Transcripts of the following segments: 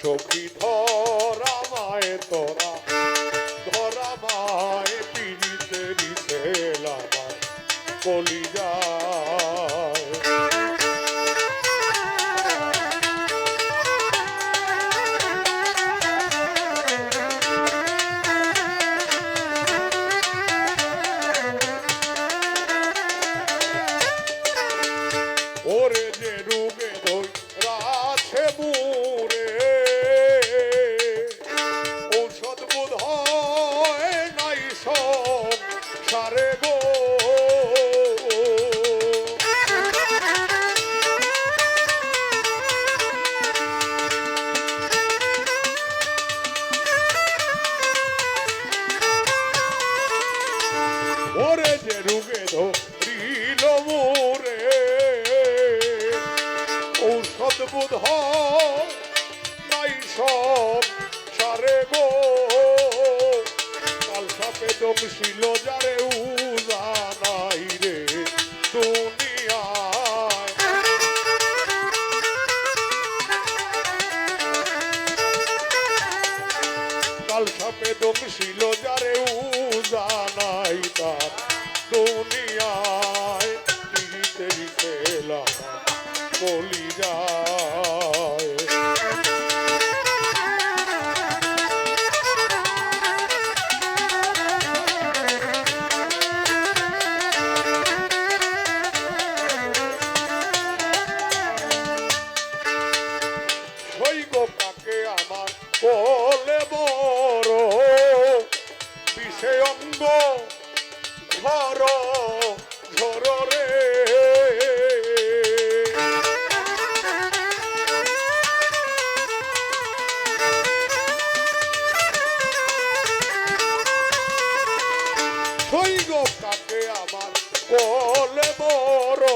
সখী ধরা মায়ে তোরা ধরা মায়ে পিড়িতে রিসেল আমার কলি ওরে যে রুগে বোধ হয় নাই সব সারে গো। ওরে যে রুগে ধরিল মোরে ঔষধ বোধ হয় সাপে দমশিল যারে উজা নাই রে দুনিয়ায় কাল সাপে দমশিল যারে উজা নাই তার দুনিয়ায় তিরিতে রিসেলাম বলি অঙ্গ ঝর ঝর রে। সৈগ কাকে আমার বলে বড়।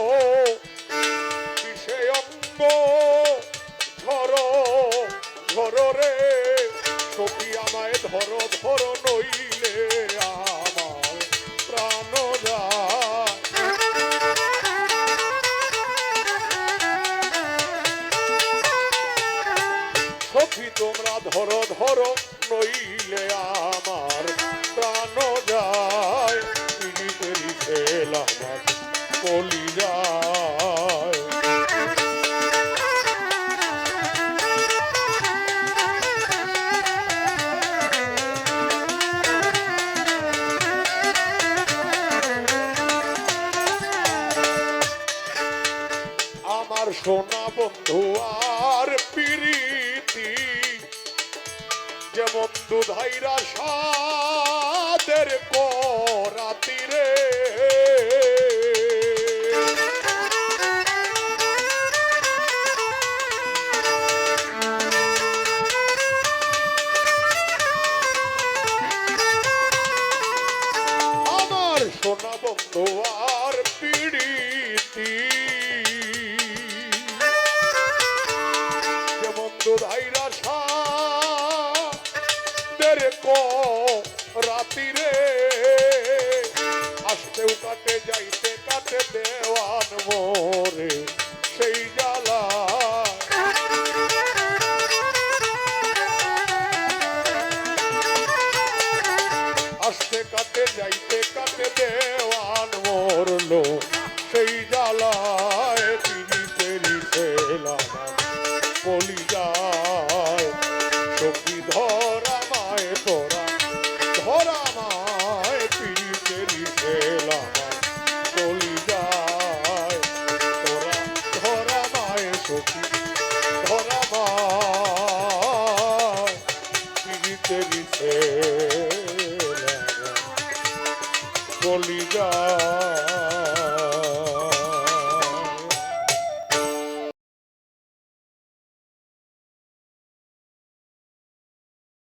বিষয় অঙ্গ? ধর ধর রে। সখী আমায় ধর ধর নইলে আমার প্রাণ সখী তোমরা ধর ধর নইলে আমার প্রাণ যায়। কলি সোনা বন্ধু আর প্রীতি যেমন দুধাইরা সাদের করাতি সাদের রাতি রে আসতেও কাটে, যাইতে কাটে দেওয়ান মোরে, সেই জ্বালা। আসতে কাটে, যাইতে কাটে দেওয়ান মরলো সেই জ্বালায় তিনি তেরি ফেলাম বলি ধরা মায় তিনি তেরি ফেলাম